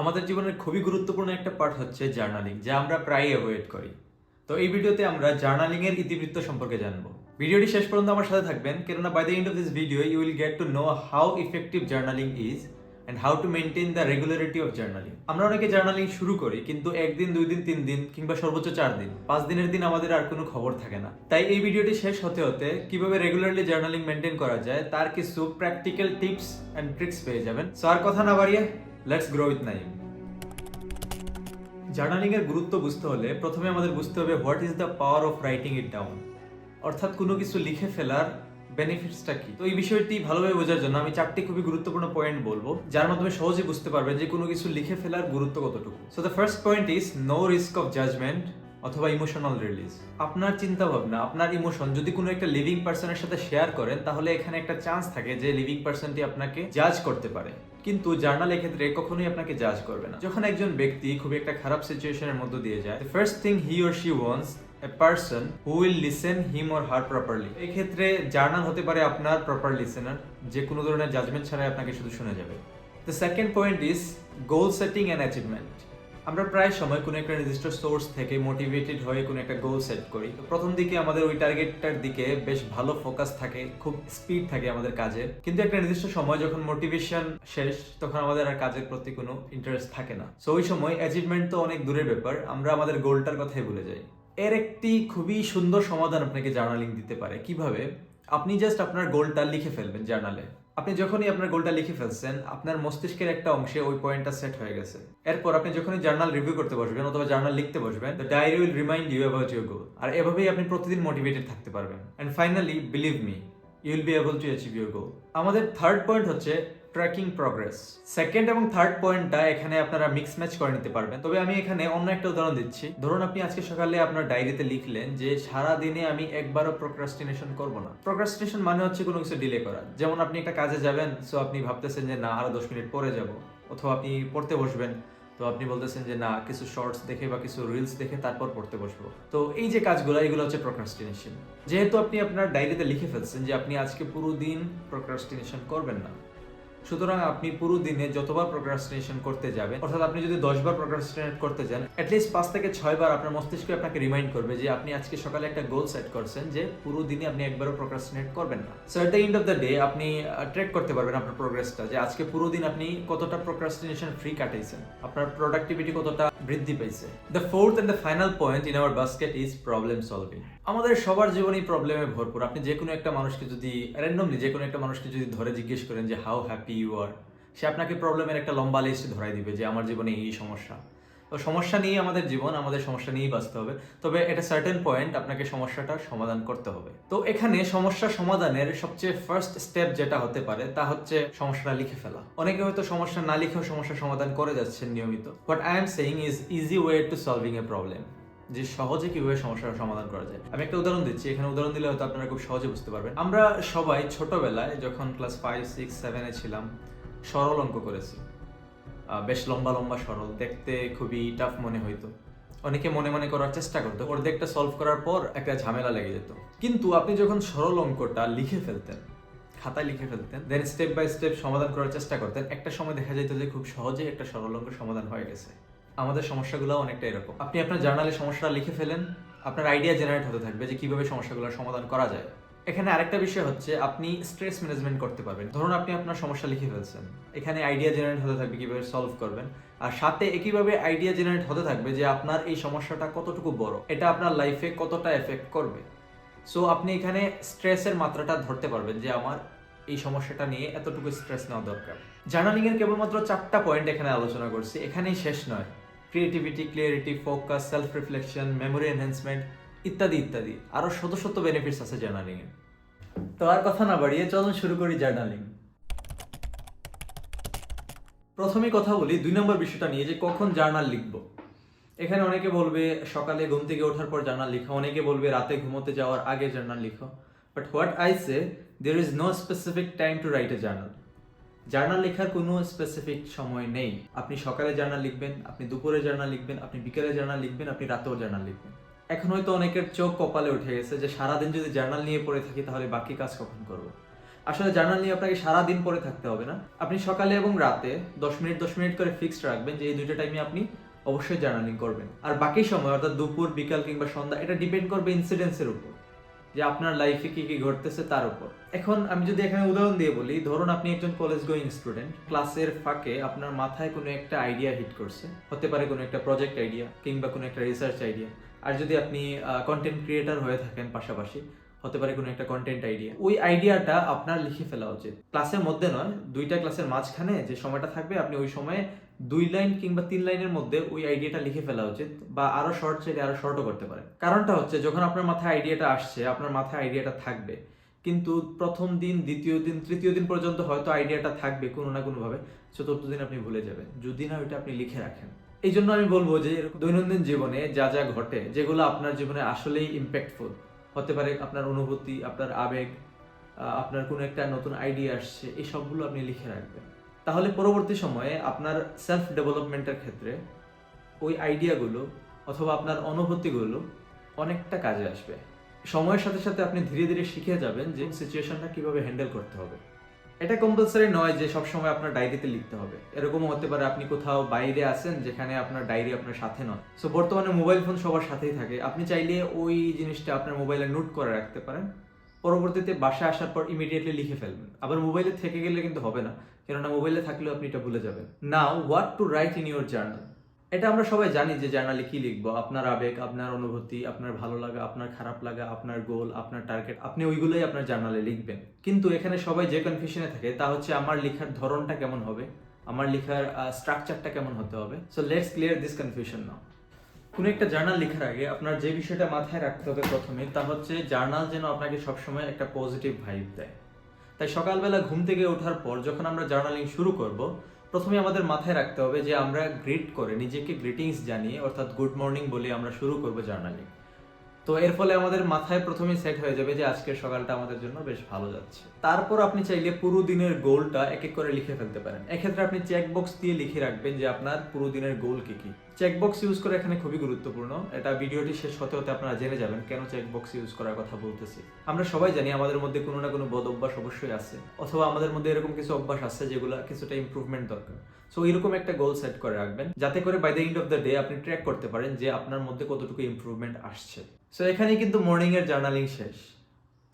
আমাদের জীবনের খুবই গুরুত্বপূর্ণ একটা পার্ট হচ্ছে জার্নালিং যা আমরা প্রায়ই অ্যাভয়েড করি। তো এই ভিডিওতে আমরা জার্নালিং এর ইতিবৃত্ত সম্পর্কে জানব। ভিডিওটি শেষ পর্যন্ত আমার সাথে থাকবেন, কেননা by the end of this video you will get to know how effective journaling is and how to maintain the regularity of journaling আমরা অনেকে জার্নালিং শুরু করি, কিন্তু একদিন দুই দিন তিন দিন কিংবা সর্বোচ্চ চার দিন, পাঁচ দিনের দিন আমাদের আর কোনো খবর থাকে না। তাই এই ভিডিওটি শেষ হতে হতে কীভাবে রেগুলারলি জার্নালিং মেনটেন করা যায়, তার কিছু প্র্যাকটিক্যাল টিপস অ্যান্ড ট্রিক্স পেয়ে যাবেন। সো আর কথা না বাড়িয়ে let's grow with Naim journaling এর গুরুত্ব বুঝতে হলে প্রথমে আমাদের বুঝতে হবে what is the power of writing it down অর্থাৎ কোনো কিছু লিখে ফেলার বেনিফিটসটা কি? তো এই বিষয়টি ভালোভাবে বোঝার জন্য আমি চারটি খুবই গুরুত্বপূর্ণ পয়েন্ট বলব, যার মাধ্যমে সহজে বুঝতে পারবেন যে কোনো কিছু লিখে ফেলার গুরুত্ব কতটুকু। So the first point is no risk of judgement অথবা ইমোশনাল রিলিজ আপনার চিন্তা ভাবনা আপনার ইমোশন যদি কোনো একটা লিভিং পার্সনের সাথে শেয়ার করেন, তাহলে এখানে একটা চান্স থাকে যে লিভিং পার্সনটি আপনাকে জাজ করতে পারে। কিন্তু জার্নাল ক্ষেত্রে কখনোই আপনাকে জাজ করবে না। যখন একজন ব্যক্তি খুব একটা খারাপ সিচুয়েশনের মধ্য দিয়ে যায় first thing he or she wants a person who will listen him or her properly এই ক্ষেত্রে জার্নাল হতে পারে আপনার প্রপার লিসেনার যে কোনো ধরনের জাজমেন্ট ছাড়াই আপনাকে শুধু শুনে যাবে। The second point is goal setting and achievement আমরা প্রায় সময় কোনো একটা নির্দিষ্ট সোর্স থেকে মোটিভেটেড হয়ে কোনো একটা গোল সেট করি। তো প্রথম দিকে আমাদের ওই টার্গেটটার দিকে বেশ ভালো ফোকাস থাকে, খুব স্পিড থাকে আমাদের কাজে। কিন্তু একটা নির্দিষ্ট সময় যখন মোটিভেশন শেষ, তখন আমাদের আর কাজের প্রতি কোনো ইন্টারেস্ট থাকে না। সো ওই সময় অ্যাচিভমেন্ট তো অনেক দূরের ব্যাপার, আমরা আমাদের গোলটার কথাই ভুলে যাই। এর একটি খুবই সুন্দর সমাধান আপনাকে জার্নালিং দিতে পারে। কীভাবে? আপনি জাস্ট আপনার গোলটা লিখে ফেলবেন জার্নালে আপনি যখনই আপনার গোলটা লিখে ফেলছেন, আপনার মস্তিষ্কের একটা অংশে ওই পয়েন্টটা সেট হয়ে গেছে। এরপর আপনি যখনই জার্নাল রিভিউ করতে বসবেন অথবা জার্নাল লিখতে বসবেন the diary will remind you about your goal আর এভাবেই আপনি প্রতিদিন মোটিভেটেড থাকতে পারবেন। And finally believe me you'll be able to achieve your goal আমাদের থার্ড পয়েন্ট হচ্ছে ট্র্যাকিং প্রগ্রেস সেকেন্ড এবং থার্ড পয়েন্টটা এখানে আপনারা মিক্স ম্যাচ করে নিতে পারবেন। তবে আমি এখানে অন্য একটা উদাহরণ দিচ্ছি। ধরুন আপনি আজকে সকালে আপনার ডায়েরিতে লিখলেন যে সারা দিনে আমি একবারও প্রোক্রাস্টিনেশন করব না। প্রোক্রাস্টিনেশন মানে হচ্ছে কোনো কিছু ডিলে করা। যেমন আপনি একটা কাজে যাবেন সো আপনি ভাবতেছেন যে, না, আরও দশ মিনিট পরে যাব। অথবা আপনি পড়তে বসবেন, তো আপনি বলতেছেন যে, না, কিছু শর্টস দেখে বা কিছু রিলস দেখে তারপর পড়তে বসবো। তো এই যে কাজগুলো, এগুলো হচ্ছে প্রোক্রাস্টিনেশন যেহেতু আপনি আপনার ডায়েরিতে লিখে ফেলছেন যে, আপনি আজকে পুরো দিন প্রোক্রাস্টিনেশন করবেন না। সুতরাং আপনি পুরো দিনে যতবার প্রোক্রাস্টিনেশন করতে যাবেন, অর্থাৎ আপনি যদি দশবার প্রোক্রাস্টিনেট করতে যান অ্যাটলিস্ট পাঁচ থেকে ছয় বার আপনার মস্তিষ্ক আপনাকে রিমাইন্ড করবে যে আপনি আজকে সকালে একটা গোল সেট করছেন যে পুরো দিনে আপনি একবারও প্রোক্রাস্টিনেট করবেন না। So at the end of the day আপনি ট্র্যাক করতে পারবেন আপনার প্রোগ্রেসটা যে আজকে পুরো দিন আপনি কতটা প্রোক্রাস্টিনেশন ফ্রি কাটাইছেন, আপনার প্রোডাক্টিভিটি কতটা বৃদ্ধি পেয়েছে। The fourth and the final point in our basket is problem solving আমাদের সবার জীবনেই প্রবলেমে ভরপুর। আপনি যে কোনো একটা মানুষকে যদি র্যান্ডমলি যে কোনো একটা মানুষকে যদি ধরে জিজ্ঞেস করেন যে হাউ হ্যাপি ইউ আর সে আপনাকে প্রবলেমের একটা লম্বা লিস্ট ধরাই দিবে যে, আমার জীবনে এই সমস্যা। তো সমস্যা নিয়ে আমাদের জীবন, আমাদের সমস্যা নিয়েই বাঁচতে হবে। তবে এটা সার্টেন পয়েন্ট আপনাকে সমস্যাটা সমাধান করতে হবে। তো এখানে সমস্যা সমাধানের সবচেয়ে ফার্স্ট স্টেপ যেটা হতে পারে, তা হচ্ছে সমস্যাটা লিখে ফেলা। অনেকে হয়তো সমস্যা না লিখেও সমস্যার সমাধান করে যাচ্ছেন নিয়মিত। But I am saying is easy way to solving a problem যে সহজে কীভাবে সমস্যার সমাধান করা যায়। আমি একটা উদাহরণ দিচ্ছি, এখানে উদাহরণ দিলে হয়তো আপনারা খুব সহজে বুঝতে পারবেন। আমরা সবাই ছোটবেলায় যখন ক্লাস ফাইভ সিক্স সেভেনে ছিলাম, সরল অঙ্ক করেছি। বেশ লম্বা লম্বা সরল, দেখতে খুবই টাফ মনে হইতো। অনেকে মনে মনে করার চেষ্টা করতো ওর অর্ধেকটা সলভ করার পর একটা ঝামেলা লেগে যেত। কিন্তু আপনি যখন সরল অঙ্কটা লিখে ফেলতেন, খাতায় লিখে ফেলতেন দেন স্টেপ বাই স্টেপ সমাধান করার চেষ্টা করতেন, একটা সময় দেখা যেত যে খুব সহজে একটা সরল অঙ্ক সমাধান হয়ে গেছে। আমাদের সমস্যাগুলো অনেকটা এরকম। আপনি আপনার জার্নালে সমস্যাটা লিখে ফেলেন, আপনার আইডিয়া জেনারেট হতে থাকবে যে কীভাবে সমস্যাগুলোর সমাধান করা যায়। এখানে আরেকটা বিষয় হচ্ছে, আপনি স্ট্রেস ম্যানেজমেন্ট করতে পারবেন। ধরুন আপনি আপনার সমস্যা লিখে ফেলছেন, এখানে আইডিয়া জেনারেট হতে থাকবে, কীভাবে সলভ করবেন। আর সাথে একইভাবে আইডিয়া জেনারেট হতে থাকবে যে আপনার এই সমস্যাটা কতটুকু বড়, এটা আপনার লাইফে কতটা এফেক্ট করবে। সো আপনি এখানে স্ট্রেসের মাত্রাটা ধরতে পারবেন যে আমার এই সমস্যাটা নিয়ে এতটুকু স্ট্রেস নেওয়া দরকার। জার্নালিং এর কেবলমাত্র চারটা পয়েন্ট এখানে আলোচনা করছি, এখানেই শেষ নয়। Creativity clarity focus self reflection memory enhancement ইত্যাদি ইত্যাদি। আরও শত শত বেনিফিটস আছে জার্নালিং এর তো আর কথা না বাড়িয়ে চলুন শুরু করি জার্নালিং প্রথমে কথা বলি দুই নম্বর বিষয়টা নিয়ে যে কখন জার্নাল লিখব। এখানে অনেকে বলবে, সকালে ঘুম থেকে ওঠার পর জার্নাল লিখো, অনেকে বলবে, রাতে ঘুমোতে যাওয়ার আগে জার্নাল লিখো। But what I say there is no specific time to write a journal journal লেখার কোনো স্পেসিফিক সময় নেই। আপনি সকালে জার্নাল লিখবেন, আপনি দুপুরে জার্নাল লিখবেন, আপনি বিকেলে জার্নাল লিখবেন, আপনি রাতেও জার্নাল লিখবেন। এখন হয়তো অনেকের চোখ কপালে উঠে গেছে যে সারাদিন যদি জার্নাল নিয়ে পড়ে থাকি তাহলে বাকি কাজ কখন করব? আসলে জার্নাল নিয়ে আপনাকে সারা দিন পরে থাকতে হবে না। আপনি সকালে এবং রাতে দশ মিনিট দশ মিনিট করে ফিক্সড রাখবেন যে এই দুইটা টাইমে আপনি অবশ্যই জার্নালিং করবেন। আর বাকি সময়, অর্থাৎ দুপুর, বিকাল কিংবা সন্ধ্যা, এটা ডিপেন্ড করবে ইনসিডেন্সের উপর। যে আপনার লাইফে কি কি ঘটতেছে তার উপর। এখন আমি যদি এখানে উদাহরণ দিয়ে বলি, ধরুন আপনি একজন কলেজ গোয়িং স্টুডেন্ট ক্লাসের ফাঁকে আপনার মাথায় কোনো একটা আইডিয়া হিট করছে, হতে পারে কোনো একটা প্রজেক্ট আইডিয়া কিংবা কোনো একটা রিসার্চ আইডিয়া আর যদি আপনি কন্টেন্ট ক্রিয়েটার হয়ে থাকেন পাশাপাশি হতে পারে কোনো একটা কন্টেন্ট আইডিয়া ওই আইডিয়াটা আপনার লিখে ফেলা উচিত। ক্লাসের মধ্যে নয়, দুইটা ক্লাসের মাঝখানে যে সময়টা থাকবে, আপনি ওই সময়ে দুই লাইন কিংবা তিন লাইনের মধ্যে ওই আইডিয়াটা লিখে ফেলা উচিত বা আরও শর্ট চাইলে আরও শর্টও করতে পারে কারণটা হচ্ছে, যখন আপনার মাথায় আইডিয়াটা আসছে, আপনার মাথায় আইডিয়াটা থাকবে, কিন্তু প্রথম দিন, দ্বিতীয় দিন, তৃতীয় দিন পর্যন্ত হয়তো আইডিয়াটা থাকবে কোনো না কোনোভাবে, চতুর্থ দিন আপনি ভুলে যাবেন। যদি না, ওইটা আপনি লিখে রাখেন। এই জন্য আমি বলব যে দৈনন্দিন জীবনে যা যা ঘটে, যেগুলো আপনার জীবনে আসলেই ইম্প্যাক্টফুল হতে পারে আপনার অনুভূতি, আপনার আবেগ আপনার কোনো একটা নতুন আইডিয়া আসছে, এই সবগুলো আপনি লিখে রাখবেন। তাহলে পরবর্তী সময়ে আপনার সেলফ ডেভেলপমেন্টের ক্ষেত্রে ওই আইডিয়াগুলো অথবা আপনার অনুভূতিগুলো অনেকটা কাজে আসবে। সময়ের সাথে সাথে আপনি ধীরে ধীরে শিখে যাবেন যে সিচুয়েশনটা কীভাবে হ্যান্ডেল করতে হবে। এটা কম্পালসারি নয় যে সবসময় আপনার ডায়েরিতে লিখতে হবে। এরকমও হতে পারে আপনি কোথাও বাইরে আছেন যেখানে আপনার ডায়েরি আপনার সাথে নয়। সো বর্তমানে মোবাইল ফোন সবার সাথেই থাকে। আপনি চাইলে ওই জিনিসটা আপনার মোবাইলে নোট করে রাখতে পারেন। পরবর্তীতে বাসায় আসার পর ইমিডিয়েটলি লিখে ফেলবেন। আবার মোবাইলে থেকে গেলে কিন্তু হবে না। কেননা মোবাইলে থাকলেও আপনি এটা ভুলে যাবেন। Now what to write in your journal এটা আমরা সবাই জানি যে জার্নালে কি লিখব? আপনার আবেগ, আপনার অনুভূতি, আপনার ভালো লাগা, আপনার খারাপ লাগা, আপনার গোল, আপনার টার্গেট, আপনি ওইগুলোই আপনার জার্নালে লিখবেন। কিন্তু এখানে সবাই যে কনফিউশনে থাকে, তা হচ্ছে আমার লেখার ধরনটা কেমন হবে? আমার লেখার স্ট্রাকচারটা কেমন হতে হবে? So let's clear this confusion now কোনো একটা জার্নাল লেখার আগে আপনার যে বিষয়টা মাথায় রাখতে হবে প্রথমে, তা হচ্ছে জার্নাল যেন আপনাকে সবসময় একটা পজিটিভ ভাইব দেয়। তাই সকালবেলা ঘুম থেকে ওঠার পর যখন আমরা জার্নালিং শুরু করব প্রথমে আমাদের মাথায় রাখতে হবে যে আমরা গ্রিট করে, নিজেকে গ্রিটিংস জানিয়ে, অর্থাৎ গুড মর্নিং বলে আমরা শুরু করব জার্নালিং তো এর ফলে আমাদের মাথায় প্রথমে সেট হয়ে যাবে যে আজকের সকালটা আমাদের জন্য বেশ ভালো যাচ্ছে। তারপর আপনি চাইলে পুরো দিনের গোলটা এক এক করে লিখে ফেলতে পারেন। এক্ষেত্রে আপনি চেকবক্স দিয়ে লিখে রাখবেন যে আপনার পুরো দিনের গোল কি কি। চেক বক্স ইউজ করা এখানে খুবই গুরুত্বপূর্ণ। এটা ভিডিওটি শেষ হতে হতে আপনারা জেনে যাবেন কেন চেক বক্স ইউজ করার কথা বলতেছি। আমরা সবাই জানি আমাদের মধ্যে কোনো না কোনো বদ অভ্যাস অবশ্যই আছে, অথবা আমাদের মধ্যে এরকম কিছু অভ্যাস আছে যেগুলো কিছুটা ইমপ্রুভমেন্ট দরকার। সো এরকম একটা গোল সেট করে রাখবেন, যাতে করে by the end of the day আপনি ট্র্যাক করতে পারেন যে আপনার মধ্যে কতটুকু ইমপ্রুভমেন্ট আসছে। সো এখানে কিন্তু মর্নিং এর জার্নালিং শেষ।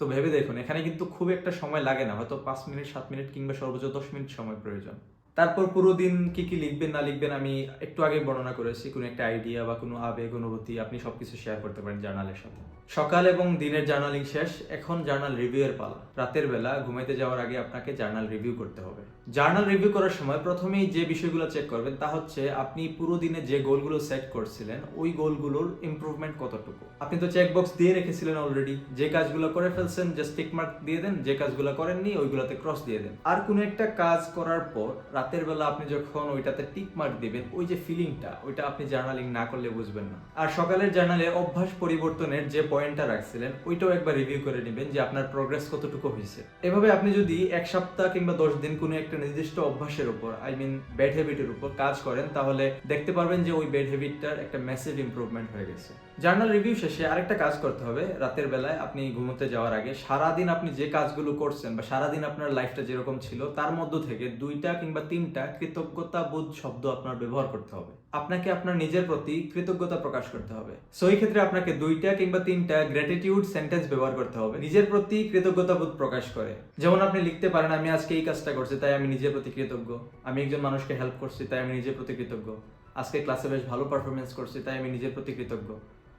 তো ভেবে দেখুন, এখানে কিন্তু খুব একটা সময় লাগে না, হয়তো পাঁচ মিনিট, সাত মিনিট কিংবা সর্বোচ্চ দশ মিনিট সময় প্রয়োজন। তারপর পুরো দিন কি কি লিখবেন, না লিখবেন আমি একটু আগে বর্ণনা করেছি। কোনো একটা আইডিয়া বা কোনো আবেগ, অনুভূতি আপনি সবকিছু শেয়ার করতে পারেন জার্নালের সাথে। সকাল এবং দিনের জার্নালিং শেষ, এখন জার্নাল রিভিউ এর পালা। রাতের বেলা ঘুমাইতে যাওয়ার আগে আপনাকে জার্নাল রিভিউ করতে হবে। জার্নাল রিভিউ করার সময় প্রথমেই যে বিষয়গুলো চেক করবেন তা হচ্ছে আপনি পুরো দিনে যে গোলগুলো সেট করছিলেন, ওই গোলগুলোর ইমপ্রুভমেন্ট কতটুকু? আপনি তো চেক বক্স দিয়ে রেখেছিলেন অলরেডি যে কাজগুলো করে ফেলছেন জাস্ট টিক মার্ক দিয়ে দেন, যে কাজগুলো করেননি, ওইগুলোতে ক্রস দিয়ে দেন। আর কোনো একটা কাজ করার পর রাতের বেলা আপনি যখন ওইটাতে টিক মার্ক দিবেন, ওই যে ফিলিংটা ওইটা আপনি জার্নালিং না করলে বুঝবেন না। আর সকালের জার্নালে অভ্যাস পরিবর্তনের যে পয়েন্টটা রাখছিলেন, ওইটাও একবার রিভিউ করে নেবেন যে আপনার প্রোগ্রেস কতটুকু হয়েছে। এভাবে আপনি যদি এক সপ্তাহ কিংবা দশ দিন কোনো একটা নির্দিষ্ট অভ্যাসের উপর আই মিন ব্যাড হ্যাবিটের উপর কাজ করেন, তাহলে দেখতে পারবেন যে ওই ব্যাড হ্যাবিটটার একটা ম্যাসিভ ইম্প্রুভমেন্ট হয়ে গেছে। জার্নাল রিভিউ শেষে আরেকটা কাজ করতে হবে। রাতের বেলায় আপনি ঘুমোতে যাওয়ার আগে সারাদিন আপনি যে কাজগুলো করছেন বা সারাদিন আপনার লাইফটা যেরকম ছিল, তার মধ্য থেকে দুইটা কিংবা তিনটা কৃতজ্ঞতা বোধ শব্দ আপনার ব্যবহার করতে হবে। আপনাকে আপনার নিজের প্রতি কৃতজ্ঞতা প্রকাশ করতে হবে। সো এই ক্ষেত্রে আপনাকে দুইটা কিংবা তিনটা গ্র্যাটিটিউড সেন্টেন্স ব্যবহার করতে হবে। নিজের প্রতি কৃতজ্ঞতা বোধ প্রকাশ করে। যেমন আপনি লিখতে পারেন, আমি আজকে এই কাজটা করছি, তাই আমি নিজের প্রতি কৃতজ্ঞ। আমি একজন মানুষকে হেল্প করছি, তাই আমি নিজের প্রতি কৃতজ্ঞ। আজকে ক্লাসে বেশ ভালো পারফরমেন্স করছি, তাই আমি নিজের প্রতি কৃতজ্ঞ।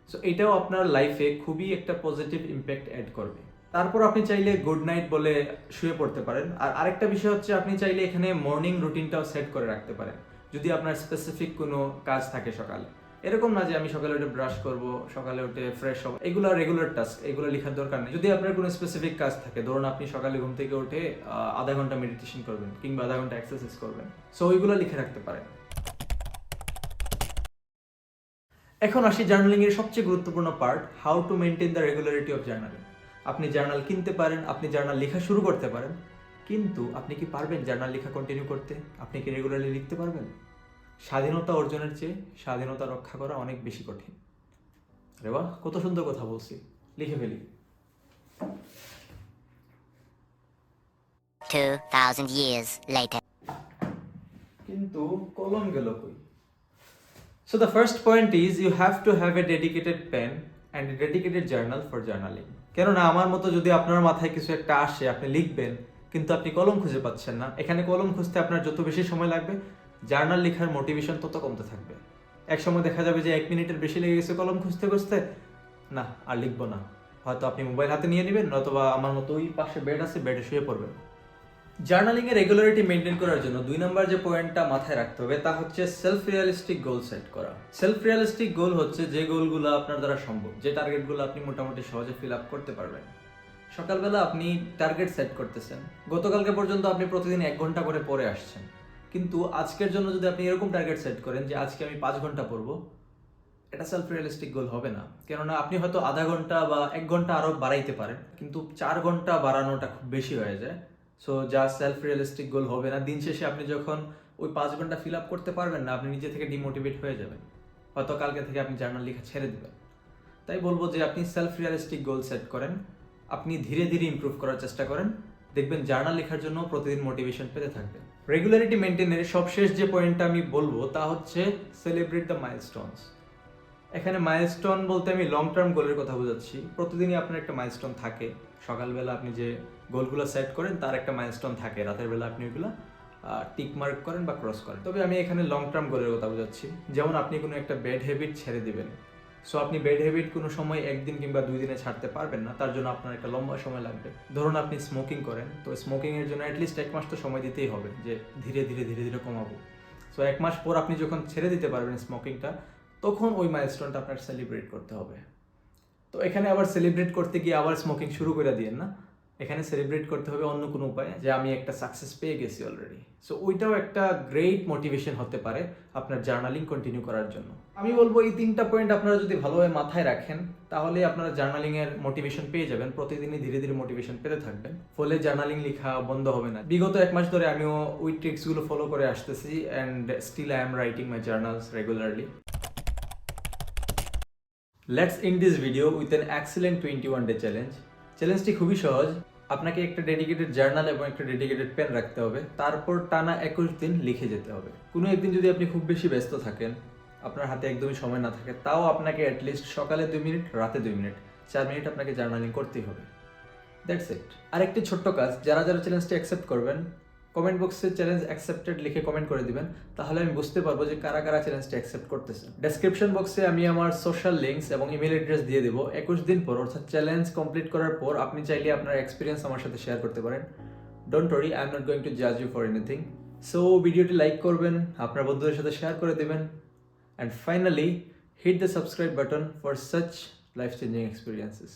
সো এটাও আপনার লাইফে খুবই একটা পজিটিভ ইম্প্যাক্ট অ্যাড করবে। তারপর আপনি চাইলে গুড নাইট বলে শুয়ে পড়তে পারেন। আর আরেকটা বিষয় হচ্ছে, আপনি চাইলে এখানে মর্নিং রুটিনটাও সেট করে রাখতে পারেন, যদি আপনার স্পেসিফিক কোনো কাজ থাকে সকালে। এরকম না যে আমি সকালে উঠে ব্রাশ করব, সকালে উঠে ফ্রেশ হব। এগুলো রেগুলার টাস্ক এগুলো লেখার দরকার নেই। যদি আপনার কোনো স্পেসিফিক কাজ থাকে, ধরুন আপনি সকালে ঘুম থেকে উঠে আধা ঘণ্টা মেডিটেশন করবেন কিংবা আধা ঘণ্টা এক্সারসাইজ করবেন। সো ওইগুলো লিখে রাখতে পারেন। এখন আসি জার্নালিং এর সবচেয়ে গুরুত্বপূর্ণ part how to maintain the regularity of journaling আপনি জার্নাল কিনতে পারেন আপনি জার্নাল লেখা শুরু করতে পারেন কিন্তু আপনি কি পারবেন জার্নাল লেখা কন্টিনিউ করতে? আপনি কি রেগুলারলি লিখতে পারবেন? স্বাধীনতা অর্জনের চেয়ে স্বাধীনতা রক্ষা করা অনেক বেশি কঠিন। আরে বাহ কত সুন্দর কথা বলছি। লিখে ফেলি। 2,000 years later. কিন্তু কলম গেল কই? So the first point is you have to have a dedicated pen and a dedicated journal for journaling কেননা আমার মতো যদি আপনার মাথায় কিছু একটা আসে, আপনি লিখবেন, কিন্তু আপনি কলম খুঁজে পাচ্ছেন না। এখানে কলম খুঁজতে আপনার যত বেশি সময় লাগবে জার্নাল লেখার মোটিভেশন তত কমতে থাকবে। এক সময় দেখা যাবে যে এক মিনিটের বেশি লেগে গেছে কলম খুঁজতে খুঁজতে, না, আর লিখব না। হয়তো আপনি মোবাইল হাতে নিয়ে নেবেন, নয়তোবা আমার মতো ওই পাশে বেড আছে বেডে শুয়ে পড়বেন। জার্নালিং এর রেগুলারিটি মেনটেন করার জন্য দুই নম্বর যে পয়েন্টটা মাথায় রাখতে হবে, তা হচ্ছে সেলফ রিয়ালিস্টিক গোল সেট করা। সেলফ রিয়ালিস্টিক গোল হচ্ছে যে গোলগুলো আপনার দ্বারা সম্ভব, যে টার্গেটগুলো আপনি মোটামুটি সহজে ফিল আপ করতে পারবেন। সকালবেলা আপনি টার্গেট সেট করতেছেন, গতকালকে পর্যন্ত আপনি প্রতিদিন এক ঘণ্টা করে পড়ে আসছেন। কিন্তু আজকের জন্য যদি আপনি এরকম টার্গেট সেট করেন যে আজকে আমি পাঁচ ঘণ্টা পড়ব, এটা সেলফ রিয়েলিস্টিক গোল হবে না। কেননা আপনি হয়তো আধা ঘণ্টা বা এক ঘণ্টা আরও বাড়াইতে পারেন, কিন্তু চার ঘণ্টা বাড়ানোটা খুব বেশি হয়ে যায়। সো যা সেলফ রিয়েলিস্টিক গোল হবে না, দিন শেষে আপনি যখন ওই পাঁচ ঘণ্টা ফিল আপ করতে পারবেন না, আপনি নিজে থেকে ডিমোটিভেট হয়ে যাবেন। হয়তো কালকে থেকে আপনি জার্নাল লেখা ছেড়ে দেবেন। তাই বলব যে আপনি সেলফ রিয়েলিস্টিক গোল সেট করেন, আপনি ধীরে ধীরে ইমপ্রুভ করার চেষ্টা করেন, দেখবেন জার্নাল লেখার জন্য প্রতিদিন মোটিভেশন পেতে থাকবেন রেগুলারিটি মেনটেনের সবশেষ যে পয়েন্টটা আমি বলব, তা হচ্ছে সেলিব্রেট দ্য মাইলস্টোনস এখানে মাইলস্টোন বলতে আমি লং টার্ম গোলের কথা বোঝাচ্ছি। প্রতিদিনই আপনার একটা মাইলস্টোন থাকে। সকালবেলা আপনি যে গোলগুলো সেট করেন, তার একটা মাইলস্টোন থাকে। রাতের বেলা আপনি ওইগুলো টিক মার্ক করেন বা ক্রস করেন। তবে আমি এখানে লং টার্ম গোলের কথা বোঝাচ্ছি। যেমন আপনি কোনো একটা ব্যাড হ্যাবিট ছেড়ে দিবেন। সো আপনি ব্যাড হ্যাবিট কোনো সময় একদিন কিংবা দুই দিনে ছাড়তে পারবেন না। তার জন্য আপনার একটা লম্বা সময় লাগবে। ধরুন আপনি স্মোকিং করেন। তো স্মোকিংয়ের জন্য অ্যাটলিস্ট এক মাস তো সময় দিতেই হবে যে ধীরে ধীরে ধীরে ধীরে কমাবো। সো এক মাস পর আপনি যখন ছেড়ে দিতে পারবেন স্মোকিংটা তখন ওই মাইলস্টোনটা আপনার সেলিব্রেট করতে হবে। তো এখানে আবার সেলিব্রেট করতে গিয়ে আবার স্মোকিং শুরু করে দিয়েন না? এখানে সেলিব্রেট করতে হবে অন্য কোনো উপায়ে, যে আমি একটা সাকসেস পেয়ে গেছি অলরেডি সো ওইটাও একটা গ্রেট মোটিভেশন হতে পারে আপনার জার্নালিং কন্টিনিউ করার জন্য। আমি বলব, এই তিনটা পয়েন্ট আপনারা যদি ভালোভাবে মাথায় রাখেন, তাহলে আপনারা জার্নালিং এর মোটিভেশন পেয়ে যাবেন, প্রতিদিনই ধীরে ধীরে মোটিভেশন পেতে থাকবেন। ফলে জার্নালিং লেখা বন্ধ হবে না। বিগত এক মাস ধরে আমিও ওই ট্রিক্সগুলো ফলো করে আসতেছি and still I am writing my journals regularly let's in this video with an excellent twenty one day challenge চ্যালেঞ্জটি খুবই সহজ। আপনাকে একটা ডেডিকেটেড জার্নাল এবং একটা ডেডিকেটেড পেন রাখতে হবে। তারপর টানা একুশ দিন লিখে যেতে হবে। কোনো একদিন যদি আপনি খুব বেশি ব্যস্ত থাকেন, আপনার হাতে একদমই সময় না থাকে, তাও আপনাকে অ্যাটলিস্ট সকালে দুই মিনিট, রাতে দুই মিনিট, চার মিনিট আপনাকে জার্নালিং করতেই হবে। দ্যাটস ইট আরেকটি ছোট্ট কাজ, যারা যারা চ্যালেঞ্জটি অ্যাকসেপ্ট করবেন কমেন্ট বক্সে চ্যালেঞ্জ অ্যাকসেপ্টেড লিখে কমেন্ট করে দিবেন, তাহলে আমি বুঝতে পারব যে কারা কারা চ্যালেঞ্জটা অ্যাকসেপ্ট করতেছে। ডেসক্রিপশন বক্সে আমি আমার সোশ্যাল লিঙ্কস এবং ইমেল অ্যাড্রেস দিয়ে দেবো। একুশ দিন পর, অর্থাৎ চ্যালেঞ্জ কমপ্লিট করার পর, আপনি চাইলে আপনার এক্সপিরিয়েন্স আমার সাথে শেয়ার করতে পারেন। Don't worry I am not going to জাজ ইউ ফর এনিথিং সো ভিডিওটি লাইক করবেন, আপনার বন্ধুদের সাথে শেয়ার করে দেবেন। And finally hit the subscribe button for such life changing experiences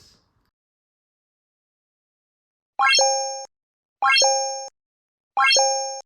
Thank you.